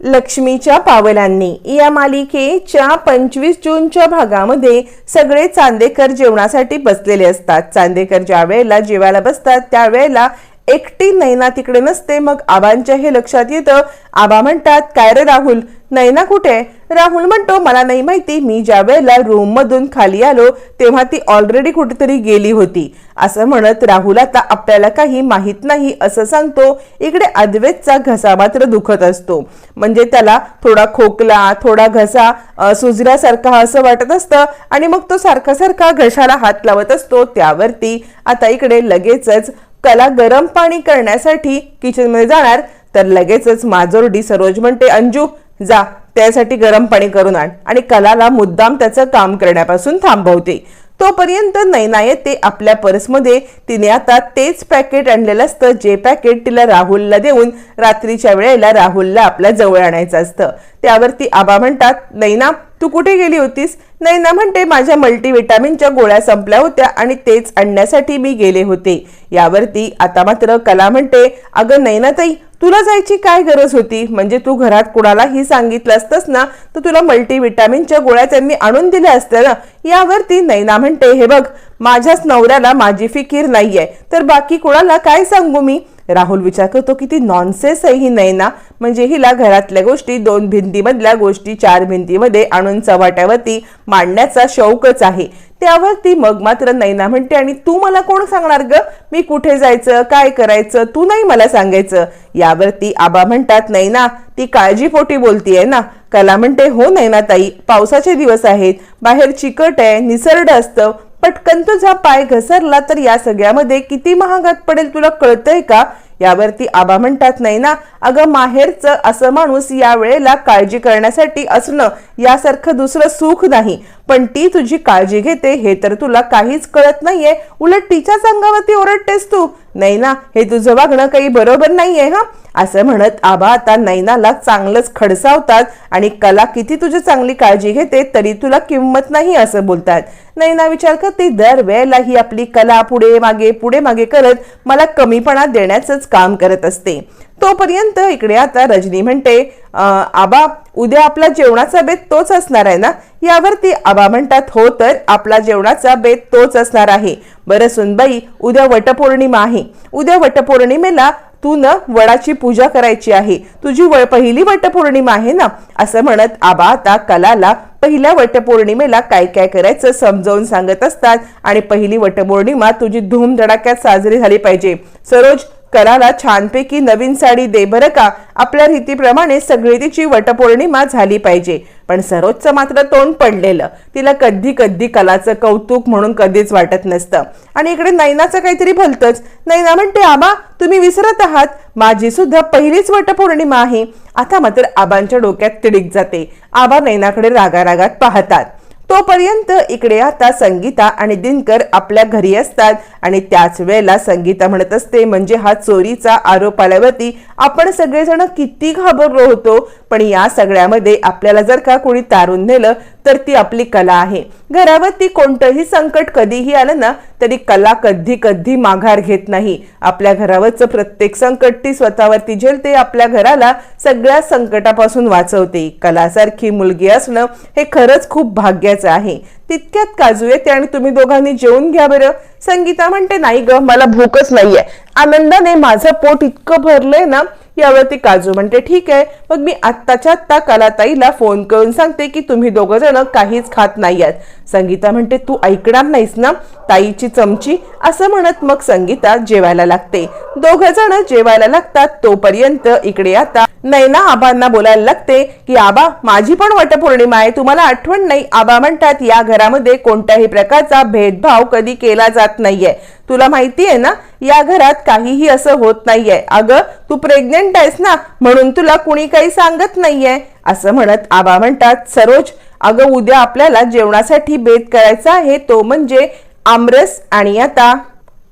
लक्ष्मीच्या पावलांनी. या मालिकेच्या पंचवीस जूनच्या भागामध्ये सगळे चांदेकर जेवणासाठी बसलेले असतात. चांदेकर ज्या वेळेला जेवायला बसतात त्यावेळेला एकटी नैना तिकडे नसते मग आबांच्या हे लक्षात येतं. आबा म्हणतात काय रे राहुल? नैना कुठे? राहुल म्हणतो मला नाही माहिती मी ज्या वेळेला रूम मधून खाली आलो तेव्हा ती ऑलरेडी कुठेतरी गेली होती. असं म्हणत राहुल आता आपल्याला काही माहीत नाही असं सांगतो. इकडे अद्वैतचा घसा मात्र दुखत असतो. म्हणजे त्याला थोडा खोकला थोडा घसा सुजऱ्यासारखा सुजल्यासारखा असं वाटत असतं आणि मग तो सारखा सारखा घशाला हात लावत असतो. त्यावरती आता इकडे लगेचच कला गरम पाणी करण्यासाठी किचनमध्ये जाणार तर लगेचच माजोरडी सरोज म्हणते अंजू जा त्यासाठी गरम पाणी करून आण. आणि कलाला मुद्दाम त्याचं काम करण्यापासून थांबवते. तोपर्यंत नैना येते आपल्या पर्समध्ये तिने आता तेच पॅकेट आणलेलं असतं जे पॅकेट तिला राहुलला देऊन रात्रीच्या वेळेला राहुलला आपल्या जवळ आणायचं असतं. त्यावरती आबा म्हणतात नैना तू कुठे गेली होतीस? नैना म्हणते माझ्या मल्टीविटामिनच्या गोळ्या संपल्या होत्या आणि तेच आणण्यासाठी मी गेले होते. यावरती आता मात्र कला म्हणते अगं नैनाताई तुला जायची काय गरज होती? म्हणजे तू घरात कुणालाही सांगितलं असतंस ना तर तुला मल्टीविटॅमिनच्या गोळ्या त्यांनी आणून दिल्या असत्या ना? यावरती नैना म्हणते हे बघ माझ्याच नवऱ्याला माझी फिकीर नाहीये तर बाकी कुणाला काय सांगू मी? राहुल विचार करतो किती नॉनसेन्स आहे ही नैना. म्हणजे हिला घरातल्या गोष्टी दोन भिंतीमधल्या गोष्टी चार भिंतीमध्ये आणून चव्हाट्यावरती मांडण्याचा शौकच आहे. त्यावर ती मग मात्र नैना म्हणते आणि तू मला कोण सांगणार ग? मी कुठे जायचं? काय करायचं? तू नाही मला सांगायचं. यावरती आबा म्हणतात नैना ती काळजीपोटी बोलतीये ना. कला म्हणते हो नैना ताई पावसाचे दिवस आहेत. बाहेर चिकट आहे निसर्ड असतं. पटकन तुझा पाय घसरला तर या सगळ्यामध्ये किती महागात पडेल तुला कळतंय का? यावरती आबा म्हणतात नाही ना अगं माहेरचं असं माणूस या वेळेला काळजी करण्यासाठी असणं यासारखं दुसरं सुख नाही. पण ती तुझी काळजी घेते हे तर तुला काहीच कळत नाहीये. उलट तिच्याच अंगावरती ओरडतेस तू. नाही ना हे तुझं वागणं काही बरोबर नाहीये हा? असं म्हणत आबा आता नैनाला चांगलंच खडसावतात आणि कला किती तुझी चांगली काळजी घेते तरी तुला किंमत नाही असं बोलतात. नैना विचार करते दर वेळेला ही आपली कला पुढे मागे पुढे मागे करत मला कमीपणा देण्याचंच काम करत असते. तोपर्यंत इकडे आता रजनी म्हणते आबा उद्या आपला जेवणाचा बेत तोच असणार आहे ना? यावरती आबा म्हणतात हो तर आपला जेवणाचा बेत तोच असणार आहे. बरं सुनबाई उद्या वटपौर्णिमा आहे. उद्या वटपौर्णिमेला तू न वडाची पूजा करायची आहे. तुझी व पहिली वटपौर्णिमा आहे ना? असं म्हणत आबा आता कलाला पहिल्या वटपौर्णिमेला काय काय करायचं समजावून सांगत असतात आणि पहिली वटपौर्णिमा तुझी धूमधडाक्यात साजरी झाली पाहिजे. सरोज कराला छानपैकी नवीन साडी दे बरं का? आपल्या रीतीप्रमाणे सगळी तिची वटपौर्णिमा झाली पाहिजे. पण सरोजचं मात्र तोंड पडलेलं. तिला कधी कधी कलाचं कौतुक म्हणून कधीच वाटत नसतं. आणि इकडे नैनाचं काहीतरी भलतंच नैना म्हणते आबा तुम्ही विसरत आहात. माझी सुद्धा पहिलीच वटपौर्णिमा आहे. आता मात्र आबांच्या डोक्यात तिडीक जाते. आबा नैनाकडे रागारागात पाहतात. तोपर्यंत इकडे आता संगीता आणि दिनकर आपल्या घरी असतात आणि त्याच वेळेला संगीता म्हणत असते म्हणजे हा चोरीचा आरोप आल्यावरती आपण सगळेजण किती घाबरलो होतो पण या सगळ्यामध्ये आपल्याला जर का कोणी तारून नेलं तर ती आपली कला आहे. घरावरती कोणतंही संकट कधीही आलं ना तरी कला कधी कधी माघार घेत नाही. आपल्या घरावरचं प्रत्येक संकट ती स्वतःवरती झेलते आपल्या घराला सगळ्या संकटापासून वाचवते. कलासारखी मुलगी असणं हे खरंच खूप भाग्याचं आहे. तितक्यात काजू येते आणि तुम्ही दोघांनी जेवून घ्या बरं. संगीता म्हणते नाही ग मला भूकच नाहीये. आनंदाने माझं पोट इतकं भरलंय ना यावरती काजू म्हणते ठीक आहे. मग मी आत्ताच्या आत्ता कलाताईला फोन करून सांगते की तुम्ही दोघं जण काहीच खात नाहीयेत. संगीता म्हणते तू ऐकणार नाहीस ना ताईची चमची? असं म्हणत मग संगीता जेवायला लागते. दोघ जण जेवायला लागतात तोपर्यंत इकडे आता नैना आबांना बोलायला लागते की आबा माझी पण वटपौर्णिमा आहे. तुम्हाला आठवण नाही? आबा म्हणतात या घरामध्ये कोणत्याही प्रकारचा भेदभाव कधी केला जात नाहीये. तुला माहिती आहे ना या घरात काहीही असं होत नाहीये. अगं तू प्रेग्नेंट आहेस ना म्हणून तुला कुणी काही सांगत नाहीये. असं म्हणत आबा म्हणतात सरोज अगं उद्या आपल्याला जेवणासाठी बेत करायचा आहे. तो म्हणजे आमरस आणि आता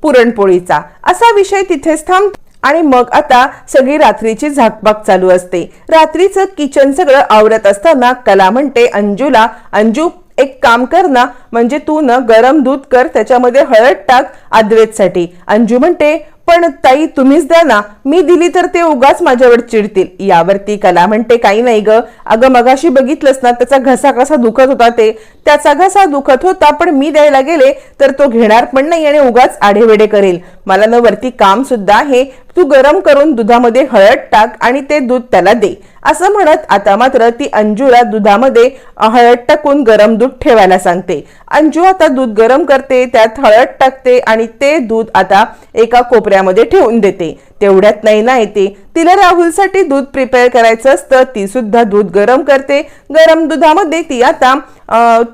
पुरणपोळीचा. असा विषय तिथेच थांब आणि मग आता सगळी रात्रीची झाकपाक चालू असते. रात्रीचं किचन सगळं आवरत असताना कला म्हणते अंजूला अंजू एक काम कर ना म्हणजे तू न गरम दूध कर त्याच्यामध्ये हळद टाक आद्रेतसाठी अंजू म्हणते पण ताई तुम्हीच द्या ना मी दिली तर ते उगाच माझ्यावर चिडतील. यावरती कला म्हणते काही नाही ग अगं मगाशी बघितलंस ना त्याचा घसा कसा दुखत होता ते. त्याचा घसा दुखत होता पण मी द्यायला गेले तर तो घेणार पण नाही आणि उगाच आढेवेडे करेल. मला न वरती काम सुद्धा आहे तू गरम करून दुधामध्ये हळद टाक आणि ते दूध त्याला दे. असं म्हणत आता मात्र ती अंजूला दुधामध्ये हळद टाकून गरम दूध ठेवायला सांगते. अंजू आता दूध गरम करते त्यात हळद टाकते आणि ते दूध आता एका कोपऱ्यामध्ये ठेवून देते. तेवढ्यात नैना येते. तिला राहुलसाठी दूध प्रिपेअर करायचं असतं. ती सुद्धा दूध गरम करते. गरम दुधामध्ये ती आता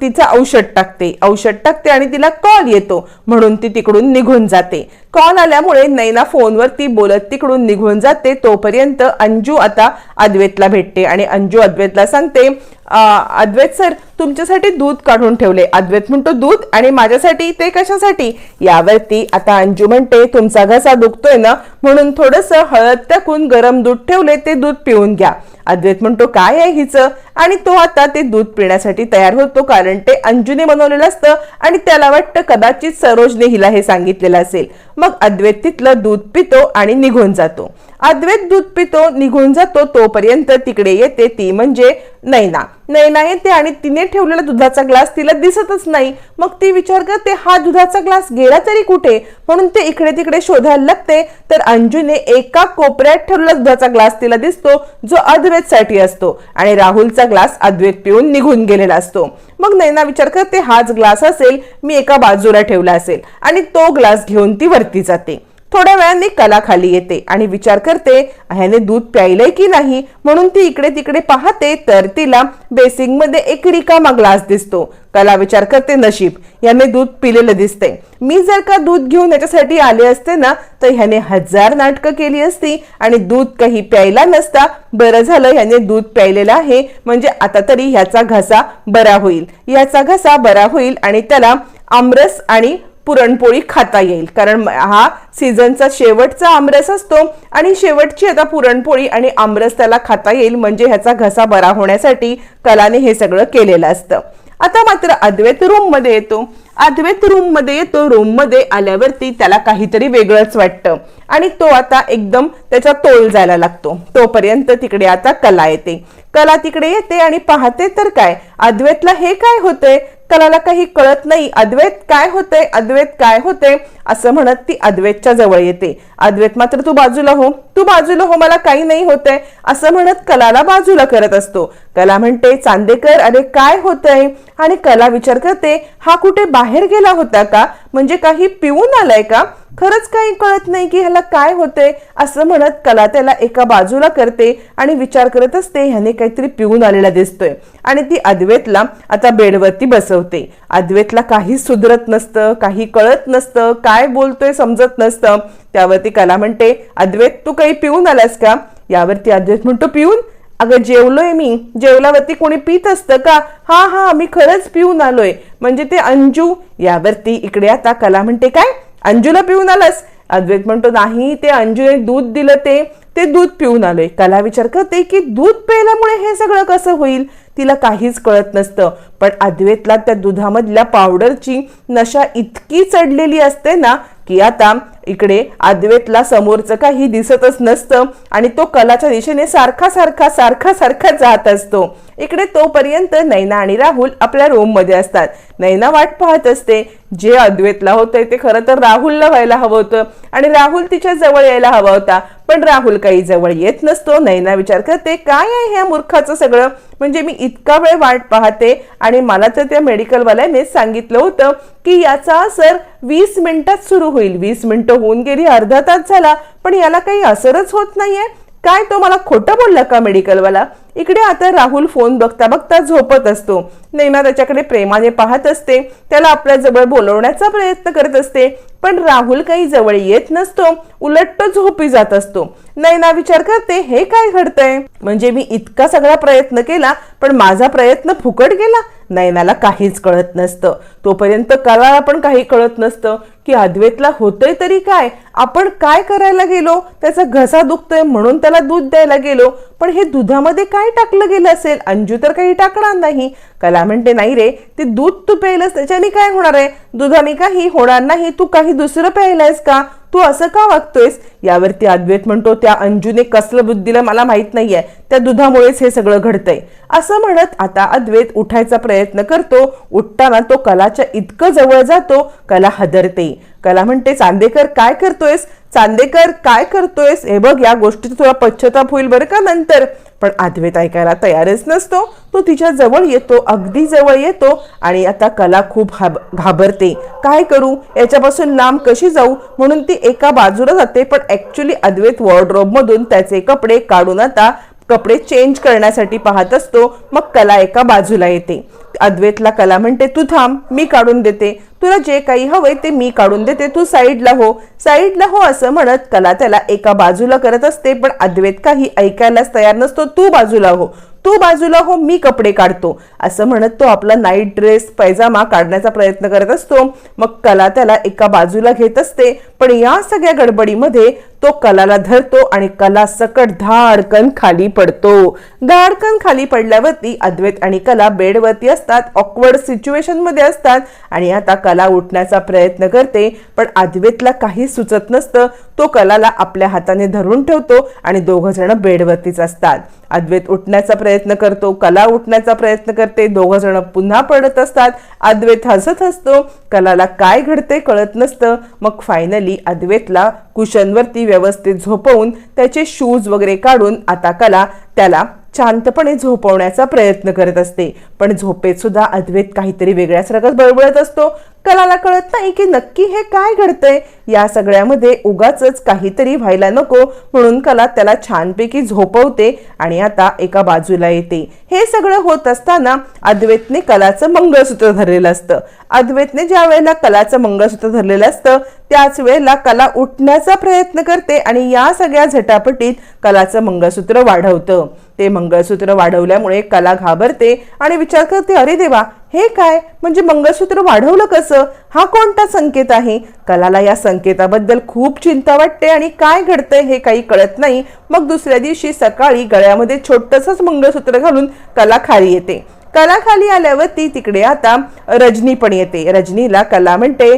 तिचं औषध टाकते. औषध टाकते आणि तिला कॉल येतो. म्हणून ती तिकडून निघून जाते. कॉल आल्यामुळे नैना फोनवरती बोलत तिकडून निघून जाते. तोपर्यंत अंजू आता अद्वेतला भेटते आणि अंजू अद्वेतला सांगते अद्वैत सर तुमच्यासाठी दूध काढून ठेवले. अद्वैत म्हणतो दूध आणि माझ्यासाठी ते कशासाठी? यावरती आता अंजू म्हणते तुमचा घसा दुखतोय ना? म्हणून थोडस हळद टाकून गरम दूध ठेवले ते दूध पिऊन घ्या. अद्वैत म्हणतो काय आहे हिचं? आणि तो आता ते दूध पिण्यासाठी तयार होतो कारण ते अंजूने बनवलेलं असतं आणि त्याला वाटतं कदाचित सरोजने हिला हे सांगितलेलं असेल. मग अद्वैत तिथलं दूध पितो आणि निघून जातो. अद्वैत दूध पितो निघून जातो तोपर्यंत तिकडे येते ती म्हणजे नैना. नैना येते आणि तिने ठेवलेला दुधाचा ग्लास तिला दिसतच नाही. मग ती विचार करते हा दुधाचा ग्लास गेला तरी कुठे? म्हणून ते इकडे तिकडे शोधायला लागते. तर अंजूने एका कोपऱ्यात ठेवलेला दुधाचा ग्लास तिला दिसतो जो अद्वैतसाठी असतो. आणि राहुलचा ग्लास अद्वैत पिऊन निघून गेलेला असतो. मग नैना विचार करते हाच ग्लास असेल मी एका बाजूला ठेवला असेल. आणि तो ग्लास घेऊन ती वरती जाते. थोड्या वेळाने कला खाली येते आणि विचार करते ह्याने दूध प्यायलंय की नाही? म्हणून ती इकडे तिकडे पाहते तर तिला बेसिंगमध्ये एक रिकामा ग्लास दिसतो. कला विचार करते नशीब याने दूध पिलेलं दिसते मी जर का दूध घेऊन याच्यासाठी आले असते ना तर ह्याने हजार नाटकं केली असती आणि दूध काही प्यायला नसता. बरं झालं ह्याने दूध प्यायलेलं आहे. म्हणजे आता तरी ह्याचा घसा बरा होईल. याचा घसा बरा होईल आणि त्याला आमरस आणि पुरणपोळी खाता येईल. कारण हा सीझनचा शेवटचा आमरस असतो आणि शेवटची आता पुरणपोळी आणि आमरस त्याला खाता येईल म्हणजे ह्याचा घसा बरा होण्यासाठी कलाने हे सगळं केलेलं असतं. आता मात्र अद्वैत रूममध्ये येतो. अद्वैत रूममध्ये येतो. रूममध्ये आल्यावरती त्याला काहीतरी वेगळंच वाटतं. आणि तो आता एकदम त्याचा तोल जायला लागतो. तोपर्यंत तिकडे आता कला येते. कला तिकडे येते आणि पाहते तर काय? अद्वैतला हे काय होतंय? कलाला काही कळत नाही. अद्वैत काय होते अद्वैत काय होते असं म्हणत ती अद्वैतच्या जवळ येते. अद्वैत मात्र तू बाजूला हो. तू बाजूला हो मला काही नाही होतंय. असं म्हणत कलाला बाजूला करत असतो. कला म्हणते चांदेकर अरे काय होतंय? आणि कला विचार करते हा कुठे बाहेर गेला होता का? म्हणजे काही पिऊन आलाय का? खरंच काही कळत नाही की ह्याला काय होतंय. असं म्हणत कला त्याला एका बाजूला करते आणि विचार करत असते ह्याने काहीतरी पिऊन आलेला दिसतोय. आणि ती अद्वैतला आता बेडवरती बसवते. अद्वैतला काही सुधरत नसतं काही कळत नसतं काय बोलतोय समजत नसतं. त्यावरती कला म्हणते अद्वैत तू काही पिऊन आलास का? यावरती अद्वैत म्हणतो पिऊन? अगं जेवलोय मी. जेवल्यावरती कोणी पित असतं का? हा हा मी खरंच पिऊन आलोय. म्हणजे ते अंजू. यावरती इकडे आता कला म्हणते काय? अंजूला पिऊन आलास? अद्वैत म्हणतो नाही ते अंजूने दूध दिलं ते. ते दूध पिऊन आलोय. कला विचार करते की दूध प्यायल्यामुळे हे सगळं कसं होईल? तिला काहीच कळत नसतं. पण अद्वैतला त्या दुधामधल्या पावडरची नशा इतकी चढलेली असते ना की आता इकडे अद्वैतला समोरचं काही दिसतच नसतं आणि तो कलाच्या दिशेने सारखा सारखा सारखा सारखा जात असतो. इकडे तोपर्यंत नैना आणि राहुल आपल्या रूममध्ये असतात. नैना वाट पाहत असते जे अद्वैतला होतंय ते खरं तर राहुलला व्हायला हवं होतं आणि राहुल तिच्या जवळ यायला हवा होता. पण राहुल काही जवळ येत नसतो. नैना विचार करते काय आहे ह्या मूर्खाचं सगळं? म्हणजे मी इतका वेळ वाट पाहते आणि मला तर त्या मेडिकलवाल्याने सांगितलं होतं की याचा असर वीस मिनिटात सुरू होईल. वीस मिनिटं होऊन गेली अर्धा तास झाला पण याला काही असरच होत नाहीये. काय तो मला खोटं बोलला का मेडिकलवाला? इकडे आता राहुल फोन बघता बघता झोपत असतो. नैना त्याच्याकडे प्रेमाने पाहत असते. त्याला आपल्या जवळ बोलवण्याचा प्रयत्न करत असते. पण राहुल काही जवळ येत नसतो. उलट तो झोपी जात असतो. नैना विचार करते हे काय घडतंय? म्हणजे मी इतका सगळा प्रयत्न केला पण माझा प्रयत्न फुकट गेला? नैनाला काहीच कळत नसतं. तोपर्यंत कलाला पण काही कळत नसतं की अद्वैतला होतंय तरी काय? आपण काय करायला गेलो? त्याचा घसा दुखतोय म्हणून त्याला दूध द्यायला गेलो. पण हे दुधामध्ये काय काय टाकलं गेलं असेल? अंजू तर काही टाकणार नाही. कला म्हणते नाही रे ते दूध तू प्यायलंस त्याच्याने काय होणार आहे? दुधाने काही होणार नाही तू काही दुसरं प्यायलायस का? तू असं का वागतोयस? यावरती अद्वैत म्हणतो त्या अंजूने कसलं बुद्धीला मला माहीत नाहीये त्या दुधामुळेच हे सगळं घडतंय. असं म्हणत आता अद्वैत उठायचा प्रयत्न करतो उठताना तो कलाच्या इतकं जवळ जातो कला हदरते. कला म्हणते चांदेकर काय करतोयस? चांदेकर काय करतोयस? हे बघ या गोष्टीचा थोडा पश्चाताप होईल बरं का नंतर. पण अद्वैत ऐकायला तयारच नसतो. तो तिच्या जवळ येतो अगदी जवळ येतो आणि आता कला खूप हाब घाबरते. काय करू? याच्यापासून लांब कशी जाऊ? म्हणून ती एका बाजूला जाते पण ॲक्च्युली अद्वैत वॉर्डरोबमधून त्याचे कपडे काढून आता कपडे चेंज करण्यासाठी पाहत असतो मग कला एका बाजूला येते. अद्वैतला कला म्हणते तू थांब मी काढून देते. तुला जे काही हवंय ते मी काढून देते. तू साईडला हो. साईडला हो असं म्हणत कला त्याला एका बाजूला करत असते पण अद्वैत काही ऐकायलाच तयार नसतो तू बाजूला हो. तू बाजूला हो मी कपडे काढतो. असं म्हणत तो आपला नाईट ड्रेस पैजामा काढण्याचा प्रयत्न करत असतो. मग कला त्याला एका बाजूला घेत असते पण या सगळ्या गडबडीमध्ये तो कलाला धरतो आणि कला सकट धाडकन खाली पडतो. धाडकन खाली पडल्यावरती अद्वैत आणि कला बेडवरती असतात ऑकवर्ड सिच्युएशनमध्ये असतात आणि आता कला उठण्याचा प्रयत्न करते पण अद्वैतला काही सुचत नसतं. तो कलाला आपल्या हाताने धरून ठेवतो आणि दोघ जण बेडवरतीच असतात. अद्वैत उठण्याचा प्रयत्न करतो कला उठण्याचा प्रयत्न करते दोघ जण पुन्हा पडत असतात. अद्वैत हसत असतो कलाला काय घडते कळत नसतं. मग फायनली अद्वैतला कुशनवरती व्यवस्थित झोपवून त्याचे शूज वगैरे काढून आता कला त्याला शांतपणे झोपवण्याचा प्रयत्न करत असते. पण झोपेत सुद्धा अद्वैत काहीतरी वेगळ्याच रगत बळबळत असतो. कलाला कळत नाही की नक्की हे काय घडतंय. या सगळ्यामध्ये उगाच काहीतरी व्हायला नको म्हणून कला त्याला छानपैकी झोपवते आणि आता एका बाजूला येते. हे सगळं होत असताना अद्वैतने कलाचं मंगळसूत्र धरलेलं असतं. अद्वैतने ज्या वेळेला कलाचं मंगळसूत्र धरलेलं असतं त्याच वेळेला कला उठण्याचा प्रयत्न करते आणि या सगळ्या झटापटीत कलाचं मंगळसूत्र वाढवतं. ते मंगळसूत्र वाढवल्यामुळे कला घाबरते आणि विचार करते अरे देवा हे काय? म्हणजे मंगळसूत्र वाढवलं कसं? हा कोणता संकेत आहे? कलाला या संकेताबद्दल खूप चिंता वाटते आणि काय घडतंय हे काही कळत नाही. मग दुसऱ्या दिवशी सकाळी गळ्यामध्ये छोटंसंच मंगळसूत्र घालून कला खाली येते. कला खाली आल्यावर ती तिकडे आता रजनी पण येते. रजनीला कला म्हणते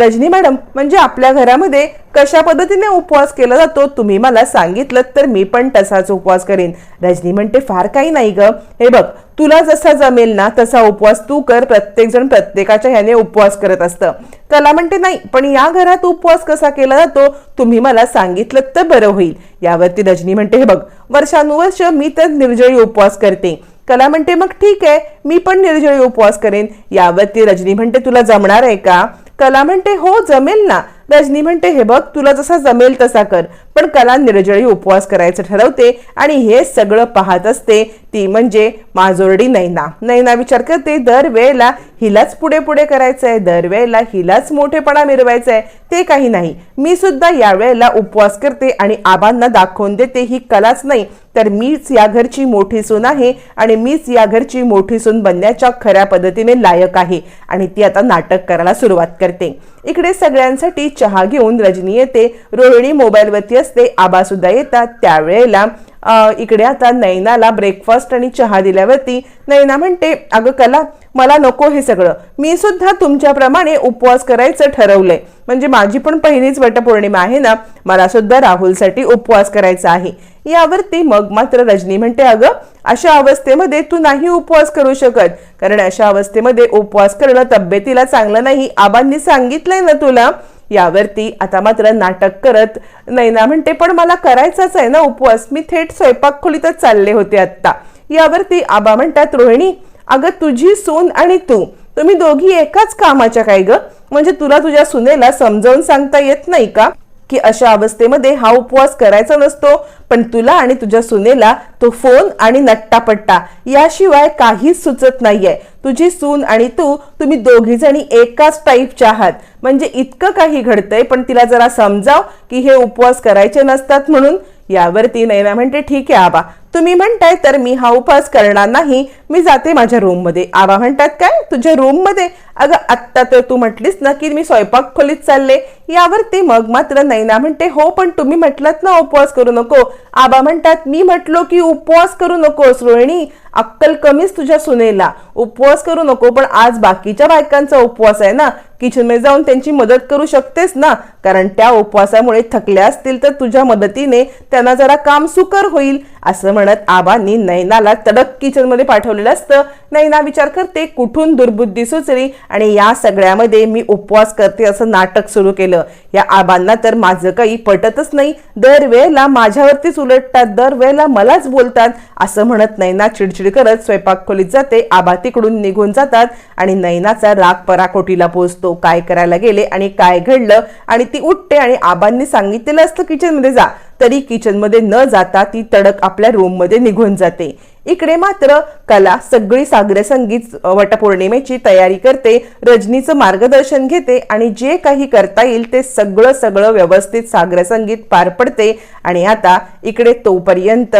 रजनी मॅडम म्हणजे आपल्या घरामध्ये कशा पद्धतीने उपवास केला जातो? तुम्ही मला सांगितलं तर मी पण तसाच उपवास करेन. रजनी म्हणते फार काही नाही ग. हे बघ तुला जसा जमेल ना तसा उपवास तू कर. प्रत्येकजण प्रत्येकाच्या ह्याने उपवास करत असतं. कला म्हणते नाही पण या घरात उपवास कसा केला जातो तुम्ही मला सांगितलं तर बरं होईल. यावरती रजनी म्हणते हे बघ वर्षानुवर्ष मी तर निर्जळी उपवास करते. कला म्हणते मग ठीक आहे मी पण निर्जळी उपवास करेन. यावरती रजनी म्हणते तुला जमणार आहे का? कला म्हणते हो जमेल ना. रजनी म्हणते हे बघ तुला जसा जमेल तसा कर पण कला निर्जळी उपवास करायचं ठरवते आणि हे सगळं पाहत असते. ती म्हणजे माजोरडी नैना. नैना विचार करते दरवेळेला हिलाच पुढे पुढे करायचं आहे दरवेळेला हिलाच मोठेपणा मिरवायचा आहे ते काही नाही. मी सुद्धा यावेळेला उपवास करते आणि आबांना दाखवून देते ही कलाच नाही. तर मीच या घरची मोठी सून आहे आणि मीच या घरची मोठी सून बनण्याच्या खऱ्या पद्धतीने लायक आहे. आणि ती आता नाटक करायला सुरुवात करते. इकडे सगळ्यांसाठी चहा घेऊन रजनी येते. रोहिणी मोबाईलवरती असते. आबासुद्धा येतात. त्यावेळेला इकडे आता नैनाला ब्रेकफास्ट आणि चहा दिल्यावरती नैना म्हणते अगं कला मला नको हे सगळं. मी सुद्धा तुमच्याप्रमाणे उपवास करायचं ठरवलंय. म्हणजे माझी पण पहिलीच वटपौर्णिमा आहे ना मला सुद्धा राहुलसाठी उपवास करायचा आहे. यावरती मग मात्र रजनी म्हणते अगं अशा अवस्थेमध्ये तू नाही उपवास करू शकत. कारण अशा अवस्थेमध्ये उपवास करणं तब्येतीला चांगलं नाही. आबांनी सांगितलंय ना तुला यावरती आता मात्र नाटक करत नैना म्हणते पण मला करायचाच आहे ना उपवास. मी थेट स्वयंपाक खोलीतच चालले होते आत्ता. यावरती आबा म्हणतात रोहिणी अगं तुझी सून आणि तू तुम्ही दोघी एकाच कामाच्या काय ग? म्हणजे तुला तुझ्या सुनेला समजावून सांगता येत नाही का? की अशा अवस्थेमध्ये हा उपवास करायचा नसतो पण तुला आणि तुझ्या सुनेला तो फोन आणि नट्टापट्टा याशिवाय काहीच सुचत नाहीये. तुझी सून आणि तू तुम्ही दोघी जणी एकाच टाईपच्या आहात. म्हणजे इतकं काही घडतंय पण तिला जरा समजाव की हे उपवास करायचे नसतात म्हणून. यावरती नैना म्हणते ठीक आहे आबा तुम्ही म्हणताय तर मी हा उपवास करणार नाही. मी जाते माझ्या रूममध्ये आबा म्हणतात काय? तुझ्या रूममध्ये अगं आत्ता तर तू म्हटलीस ना की मी स्वयंपाक खोलीत चालले. यावरती मग मात्र नैना म्हणते हो पण तुम्ही म्हटलात ना उपवास करू नको. आबा म्हणतात मी म्हटलो की उपवास करू नकोस रोहिणी. अक्कल कमीच तुझ्या सुनेला. उपवास करू नको पण आज बाकीच्या बायकांचा उपवास आहे ना. किचनमध्ये जाऊन त्यांची मदत करू शकतेस ना. कारण त्या उपवासामुळे थकल्या असतील तर तुझ्या मदतीने त्यांना जरा काम सुकर होईल. असं म्हणत आबांनी नैनाला तडक किचनमध्ये पाठवलेलं असतं. नैना विचार करते कुठून दुर्बुद्धी सुचली? आणि या सगळ्यामध्ये मी उपवास करते असं नाटक सुरू केलं. या आबांना तर माझं काही पटतच नाही. दरवेळेला माझ्यावरतीच उलटतात दरवेळेला मलाच बोलतात. असं म्हणत नैना चिडचिड करत स्वयंपाक खोलीत जाते. आबा तिकडून निघून जातात आणि नैनाचा राग पराकोटीला पोहोचतो काय करायला गेले आणि काय घडलं? आणि ती उठते आणि आबांनी सांगितलेलं असतं किचनमध्ये जा. तरी किचनमध्ये न जाता ती तडक आपल्या रूममध्ये निघून जाते. इकडे मात्र कला सगळी सागर संगीत वटपौर्णिमेची तयारी करते रजनीचं मार्गदर्शन घेते आणि जे काही करता येईल ते सगळं सगळं व्यवस्थित सागर संगीत पार पडते. आणि आता इकडे तोपर्यंत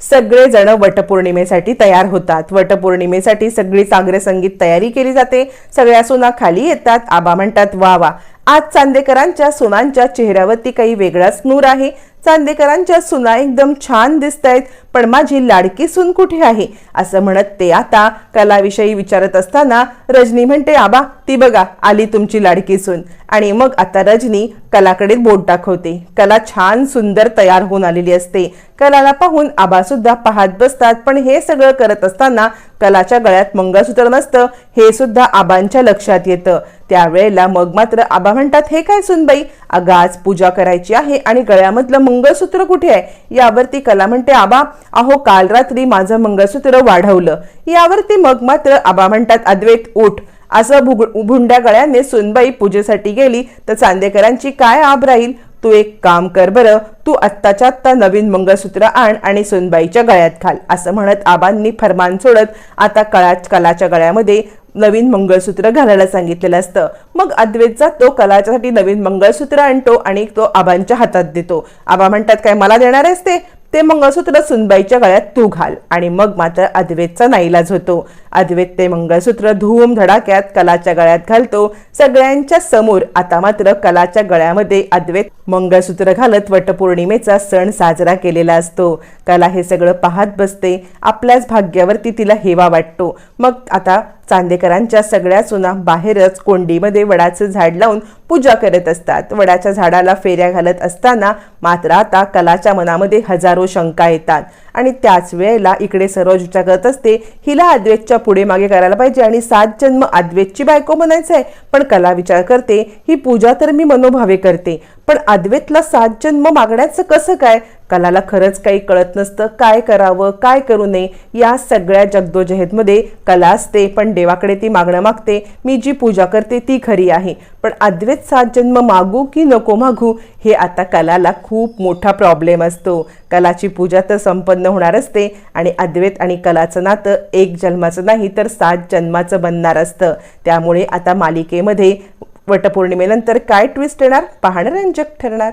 सगळेजण वटपौर्णिमेसाठी तयार होतात. वटपौर्णिमेसाठी सगळी सागर संगीत तयारी केली जाते. सगळ्या सुना खाली येतात. आबा म्हणतात वा वा आज चांदेकरांच्या सुनांच्या चेहऱ्यावरती काही वेगळाच नूर आहे. चांदेकरांच्या सुना एकदम छान दिसत आहेत पण माझी लाडकी सून कुठे आहे? असं म्हणत ते आता कलाविषयी विचारत असताना रजनी म्हणते आबा ती बघा आली तुमची लाडकी सून. आणि मग आता रजनी कलाकडे बोट दाखवते. कला छान सुंदर तयार होऊन आलेली असते. कलाला पाहून आबा सुद्धा पाहत बसतात पण हे सगळं करत असताना कलाच्या गळ्यात मंगळसूत्र नसतं हे सुद्धा आबांच्या लक्षात येतं. त्यावेळेला मग मात्र आबा म्हणतात हे काय सुनबाई अगं आज पूजा करायची आहे आणि गळ्यामधलं मंगळसूत्र कुठे आहे? यावरती कला म्हणते आबा अहो काल रात्री माझं मंगळसूत्र वाढवलं. यावरती मग मात्र आबा म्हणतात अद्वैत उठ. असं भुग भुंड्या गळ्याने सुनबाई पूजेसाठी गेली तर चांदेकरांची काय आब राहील? तू एक काम कर बरं तू आत्ताच्या आत्ता नवीन मंगळसूत्र आण आणि सुनबाईच्या गळ्यात घाल असं म्हणत आबांनी फरमान सोडत आता कळा कलाच्या गळ्यामध्ये नवीन मंगळसूत्र घालायला सांगितलेलं असतं. मग अद्वेतचा तो कलाच्यासाठी नवीन मंगळसूत्र आणतो आणि तो आबांच्या हातात देतो. आबा म्हणतात काय मला देणार आहेस ते? ते मंगळसूत्र सुनबाईच्या गळ्यात तू घाल. आणि मग मात्र अद्वैतचा नाईलाज होतो. अद्वैत ते मंगळसूत्र धूम धडाक्यात कलाच्या गळ्यात घालतो. सगळ्यांच्या समोर आता मात्र कलाच्या गळ्यामध्ये अद्वैत मंगळसूत्र घालत वटपौर्णिमेचा सण साजरा केलेला असतो. कला हे सगळं पाहत बसते. आपल्याच भाग्यावरती तिला हेवा वाटतो. मग आता चांदेकरांच्या सगळ्या सुना बाहेरच कोंडीमध्ये वडाचं झाड लावून पूजा करत असतात. वडाच्या झाडाला फेऱ्या घालत असताना मात्र आता कलाच्या मनामध्ये हजारो शंका येतात. आणि त्याच वेळेला इकडे सरोज विचार करत असते. हिला अद्वैतच्या पुढे मागे करायला पाहिजे. आणि सात जन्म अद्वैतची बायको म्हणायचं आहे पण कला विचार करते ही पूजा तर मी मनोभावे करते. पण अद्वैतला सात जन्म मागण्याचं कसं काय? कलाला खरंच काही कळत नसतं. काय करावं? काय करू नये? या सगळ्या जगदोजहेदमध्ये कला असते पण देवाकडे ती मागणं मागते. मी जी पूजा करते ती खरी आहे. पण अद्वैत सात जन्म मागू की नको मागू हे आता कलाला खूप मोठा प्रॉब्लेम असतो. कलाची पूजा तर संपन्न होणार असते आणि अद्वैत आणि कलाचं नातं एक जन्माचं नाही तर सात जन्माचं बनणार असतं. त्यामुळे आता मालिकेमध्ये वटपौर्णिमेनंतर काय ट्विस्ट येणार? पाहणं रंजक ठरणार.